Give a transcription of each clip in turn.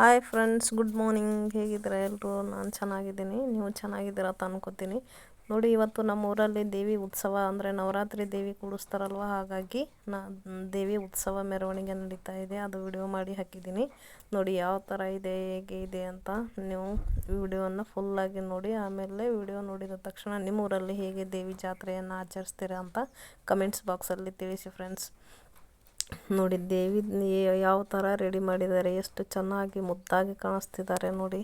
Hi friends good morning ಹೇಗಿದ್ದೀರಾ ಎಲ್ಲರೂ ನಾನು ಚೆನ್ನಾಗಿದ್ದೀನಿ. ನೀವು ಚೆನ್ನಾಗಿದ್ದೀರಾ ಅಂತ ಅಂದ್ಕೋತೀನಿ ನೋಡಿ, ಇವತ್ತು ನಮ್ಮ ಊರಲ್ಲಿ ದೇವಿ ಉತ್ಸವ ಅಂದರೆ ನವರಾತ್ರಿ ದೇವಿ ಕೂಡಿಸ್ತಾರಲ್ವ? ಹಾಗಾಗಿ ನಾ, ದೇವಿ ಉತ್ಸವ ಮೆರವಣಿಗೆ ನಡೀತಾ ಇದೆ. ಅದು ವಿಡಿಯೋ ಮಾಡಿ ಹಾಕಿದ್ದೀನಿ. ನೋಡಿ, ಯಾವ ಥರ ಇದೆ, ಹೇಗೆ ಇದೆ ಅಂತ ನೀವು ವಿಡಿಯೋನ ಫುಲ್ಲಾಗಿ ನೋಡಿ, ಆಮೇಲೆ ವಿಡಿಯೋ ನೋಡಿದ ತಕ್ಷಣ ನಿಮ್ಮ ಊರಲ್ಲಿ ಹೇಗೆ ದೇವಿ ಜಾತ್ರೆಯನ್ನು ಆಚರಿಸ್ತೀರಾ ಅಂತ ಕಮೆಂಟ್ಸ್ ಬಾಕ್ಸಲ್ಲಿ ತಿಳಿಸಿ ಫ್ರೆಂಡ್ಸ್ ನೋಡಿ ದೇವಿ ಯಾವ ಥರ ರೆಡಿ ಮಾಡಿದ್ದಾರೆ, ಎಷ್ಟು ಚೆನ್ನಾಗಿ ಮುದ್ದಾಗಿ ಕಾಣಿಸ್ತಿದ್ದಾರೆ ನೋಡಿ.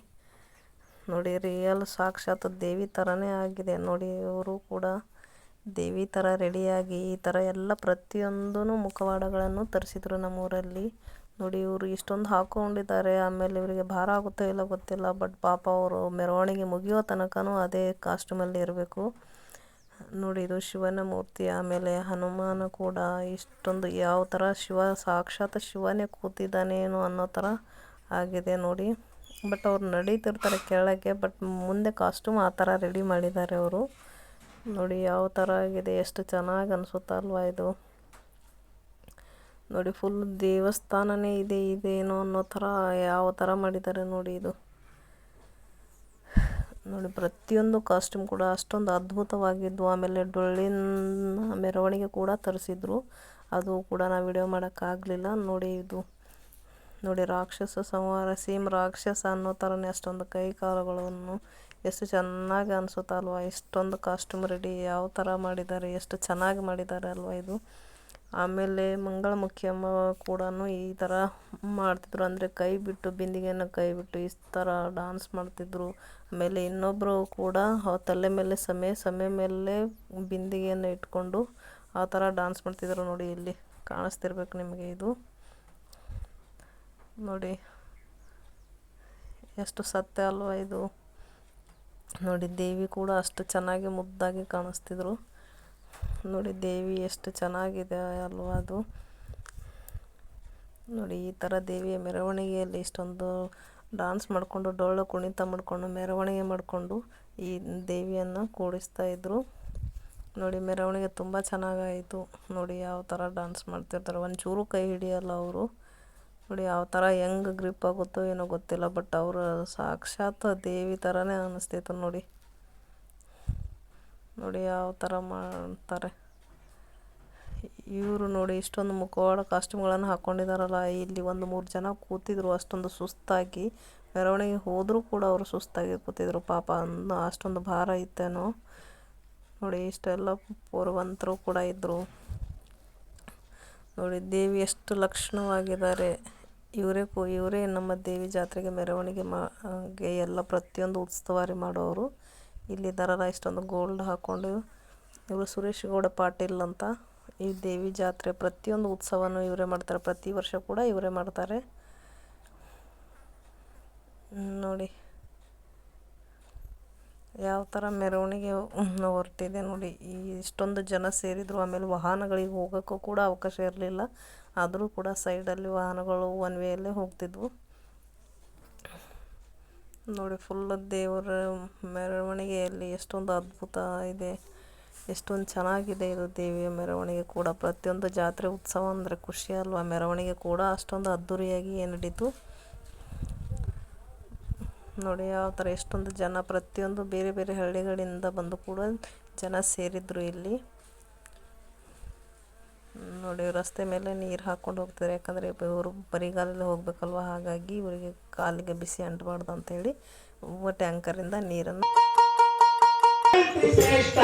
ನೋಡಿ ರಿಯಲ್ ಸಾಕ್ಷಾತ್ ದೇವಿ ಥರನೇ ಆಗಿದೆ. ನೋಡಿ, ಇವರು ಕೂಡ ದೇವಿ ಥರ ರೆಡಿಯಾಗಿ ಈ ಥರ ಎಲ್ಲ ಪ್ರತಿಯೊಂದೂ ಮುಖವಾಡಗಳನ್ನು ತರಿಸಿದ್ರು ನಮ್ಮೂರಲ್ಲಿ. ನೋಡಿ, ಇವರು ಇಷ್ಟೊಂದು ಹಾಕ್ಕೊಂಡಿದ್ದಾರೆ ಆಮೇಲೆ ಇವರಿಗೆ ಭಾರ ಆಗುತ್ತೋ ಇಲ್ಲ ಗೊತ್ತಿಲ್ಲ ಬಟ್ ಪಾಪ ಅವರು ಮೆರವಣಿಗೆ ಮುಗಿಯೋ ತನಕನೂ ಅದೇ ಕಾಸ್ಟ್ಯೂಮಲ್ಲಿ ಇರಬೇಕು. ನೋಡಿ ಇದು ಶಿವನ ಮೂರ್ತಿ ಆಮೇಲೆ ಹನುಮಾನ ಕೂಡ ಇಷ್ಟೊಂದು ಯಾವ ಥರ ಶಿವ, ಸಾಕ್ಷಾತ್ ಶಿವನೇ ಕೂತಿದ್ದಾನೇನೋ ಅನ್ನೋ ಥರ ಆಗಿದೆ ನೋಡಿ. ಬಟ್ ಅವ್ರು ನಡೀತಿರ್ತಾರೆ ಕೆಳಗೆ, ಬಟ್ ಮುಂದೆ ಕಾಸ್ಟ್ಯೂಮ್ ಆ ಥರ ರೆಡಿ ಮಾಡಿದ್ದಾರೆ ಅವರು. ನೋಡಿ ಯಾವ ಥರ ಆಗಿದೆ, ಎಷ್ಟು ಚೆನ್ನಾಗಿ ಅನಿಸುತ್ತಲ್ವ ಇದು. ನೋಡಿ ಫುಲ್ ದೇವಸ್ಥಾನನೇ ಇದೆ ಇದೇನೋ ಅನ್ನೋ ಥರ ಯಾವ ಥರ ಮಾಡಿದ್ದಾರೆ ನೋಡಿ ಇದು. ನೋಡಿ, ಪ್ರತಿಯೊಂದು ಕಾಸ್ಟ್ಯೂಮ್ ಕೂಡ ಅಷ್ಟೊಂದು ಅದ್ಭುತವಾಗಿದ್ವು ಆಮೇಲೆ ಡೊಳ್ಳಿನ ಮೆರವಣಿಗೆ ಕೂಡ ತರಿಸಿದ್ರು. ಅದು ಕೂಡ ನಾವು ವಿಡಿಯೋ ಮಾಡೋಕ್ಕಾಗಲಿಲ್ಲ ನೋಡಿ ಇದು. ನೋಡಿ, ರಾಕ್ಷಸ ಸಂಹಾರ, ಸೇಮ್ ರಾಕ್ಷಸ ಅನ್ನೋ ಥರನೇ ಅಷ್ಟೊಂದು ಕೈ ಕಾಲುಗಳನ್ನು ಎಷ್ಟು ಚೆನ್ನಾಗಿ ಅನಿಸುತ್ತಲ್ವ ಇಷ್ಟೊಂದು ಕಾಸ್ಟ್ಯೂಮ್ ರೆಡಿ ಯಾವ ಥರ ಮಾಡಿದ್ದಾರೆ, ಎಷ್ಟು ಚೆನ್ನಾಗಿ ಮಾಡಿದ್ದಾರೆ ಅಲ್ವ ಇದು? ಆಮೇಲೆ ಮಂಗಳಮುಖಿಯಮ್ಮ ಕೂಡ ಈ ಥರ ಮಾಡ್ತಿದ್ರು. ಅಂದರೆ ಕೈ ಬಿಟ್ಟು ಬಿಂದಿಗೆಯನ್ನು ಕೈ ಬಿಟ್ಟು ಈ ಥರ ಡಾನ್ಸ್ ಮಾಡ್ತಿದ್ರು. ಆಮೇಲೆ ಇನ್ನೊಬ್ಬರು ಕೂಡ ತಲೆ ಮೇಲೆ ಸಮಯ ಸಮಯ ಮೇಲೆ ಬಿಂದಿಗೆಯನ್ನು ಇಟ್ಕೊಂಡು ಆ ಥರ ಡಾನ್ಸ್ ಮಾಡ್ತಿದ್ರು ನೋಡಿ, ಇಲ್ಲಿ ಕಾಣಿಸ್ತಿರ್ಬೇಕು ನಿಮಗೆ ಇದು. ನೋಡಿ, ಎಷ್ಟು ಸತ್ಯ ಅಲ್ವಾ ಇದು. ನೋಡಿ, ದೇವಿ ಕೂಡ ಅಷ್ಟು ಚೆನ್ನಾಗಿ ಮುದ್ದಾಗಿ ಕಾಣಿಸ್ತಿದ್ರು. ನೋಡಿ ದೇವಿ ಎಷ್ಟು ಚೆನ್ನಾಗಿದೆ ಅಲ್ವಾ ಅದು. ನೋಡಿ ಈ ಥರ ದೇವಿಯ ಮೆರವಣಿಗೆಯಲ್ಲಿ ಇಷ್ಟೊಂದು ಡಾನ್ಸ್ ಮಾಡಿಕೊಂಡು, ಡೊಳ್ಳು ಕುಣಿತ ಮಾಡಿಕೊಂಡು, ಮೆರವಣಿಗೆ ಮಾಡಿಕೊಂಡು ಈ ದೇವಿಯನ್ನು ಕೂಡಿಸ್ತಾ ಇದ್ದರು ನೋಡಿ ಮೆರವಣಿಗೆ ತುಂಬ ಚೆನ್ನಾಗಾಯಿತು. ನೋಡಿ ಯಾವ ಥರ ಡಾನ್ಸ್ ಮಾಡ್ತಿರ್ತಾರೆ. ಒಂಚೂರು ಕೈ ಹಿಡಿಯಲ್ಲ ಅವರು. ನೋಡಿ ಯಾವ ಥರ ಹೆಂಗೆ ಗ್ರಿಪ್ ಆಗುತ್ತೋ ಏನೋ ಗೊತ್ತಿಲ್ಲ ಬಟ್ ಅವರು ಸಾಕ್ಷಾತ್ ದೇವಿ ಥರನೇ ಅನ್ನಿಸ್ತಿತ್ತು ನೋಡಿ. ನೋಡಿ ಯಾವ ಥರ ಮಾಡ್ತಾರೆ. ಇವರು ನೋಡಿ ಇಷ್ಟೊಂದು ಮುಖವಾಡ ಕಾಸ್ಟ್ಯೂಮ್ಗಳನ್ನು ಹಾಕ್ಕೊಂಡಿದ್ದಾರಲ್ಲ ಇಲ್ಲಿ ಒಂದು ಮೂರು ಜನ ಕೂತಿದ್ರು ಅಷ್ಟೊಂದು ಸುಸ್ತಾಗಿ. ಮೆರವಣಿಗೆ ಹೋದರೂ ಕೂಡ ಅವರು ಸುಸ್ತಾಗಿ ಕೂತಿದ್ರು, ಪಾಪ ಅಂದು ಅಷ್ಟೊಂದು ಭಾರ ಇತ್ತೇನೋ. ನೋಡಿ ಇಷ್ಟೆಲ್ಲ ಪೂರ್ವಂತರು ಕೂಡ ಇದ್ದರು ನೋಡಿ ದೇವಿ ಎಷ್ಟು ಲಕ್ಷಣವಾಗಿದ್ದಾರೆ. ಇವರೇ ಕೂ, ಇವರೇ ನಮ್ಮ ದೇವಿ ಜಾತ್ರೆಗೆ ಮೆರವಣಿಗೆ ಮಾ ಎಲ್ಲ ಪ್ರತಿಯೊಂದು ಉತ್ಸವಾರಿ ಮಾಡೋರು. ಇಲ್ಲಿದ್ದಾರಲ್ಲ ಇಷ್ಟೊಂದು ಗೋಲ್ಡ್ ಹಾಕೊಂಡು ಇವರು ಸುರೇಶ್ ಗೌಡ ಪಾಟೀಲ್ ಅಂತ ಈ ದೇವಿ ಜಾತ್ರೆ ಪ್ರತಿಯೊಂದು ಉತ್ಸವನೂ ಇವರೇ ಮಾಡ್ತಾರೆ. ಪ್ರತಿ ವರ್ಷ ಕೂಡ ಇವರೇ ಮಾಡ್ತಾರೆ. ನೋಡಿ. ಯಾವ ಥರ ಮೆರವಣಿಗೆ ಹೊರಟಿದೆ ನೋಡಿ. ಈ ಇಷ್ಟೊಂದು ಜನ ಸೇರಿದ್ರು, ಆಮೇಲೆ ವಾಹನಗಳಿಗೆ ಹೋಗೋಕ್ಕೂ ಕೂಡ ಅವಕಾಶ ಇರಲಿಲ್ಲ. ಆದರೂ ಕೂಡ ಸೈಡಲ್ಲಿ ವಾಹನಗಳು ಒನ್ ವೇಯಲ್ಲೇ ಹೋಗ್ತಿದ್ವು. ನೋಡಿ ಫುಲ್ ದೇವರ ಮೆರವಣಿಗೆಯಲ್ಲಿ ಎಷ್ಟೊಂದು ಅದ್ಭುತ ಇದೆ. ಎಷ್ಟೊಂದು ಚೆನ್ನಾಗಿದೆ ಇದು ದೇವಿಯ ಮೆರವಣಿಗೆ ಕೂಡ. ಪ್ರತಿಯೊಂದು ಜಾತ್ರೆ ಉತ್ಸವ ಅಂದರೆ ಖುಷಿ ಅಲ್ವಾ? ಮೆರವಣಿಗೆ ಕೂಡ ಅಷ್ಟೊಂದು ಅದ್ಧೂರಿಯಾಗಿ ನಡೀತು ನೋಡಿ, ಯಾವ ಥರ ಎಷ್ಟೊಂದು ಜನ ಪ್ರತಿಯೊಂದು ಬೇರೆ ಬೇರೆ ಹಳ್ಳಿಗಳಿಂದ ಬಂದು ಕೂಡ ಜನ ಸೇರಿದ್ರು ಇಲ್ಲಿ. ನೋಡಿ, ರಸ್ತೆ ಮೇಲೆ ನೀರು ಹಾಕ್ಕೊಂಡು ಹೋಗ್ತಾರೆ. ಯಾಕಂದ್ರೆ ಇವರು ಬರಿಗಾಲಲ್ಲಿ ಹೋಗಬೇಕಲ್ವ? ಹಾಗಾಗಿ ಇವರಿಗೆ ಕಾಲಿಗೆ ಬಿಸಿ ಅಂಟಬಾರ್ದು ಅಂತೇಳಿ ಟ್ಯಾಂಕರಿಂದ ನೀರನ್ನು ಶ್ರೇಷ್ಠ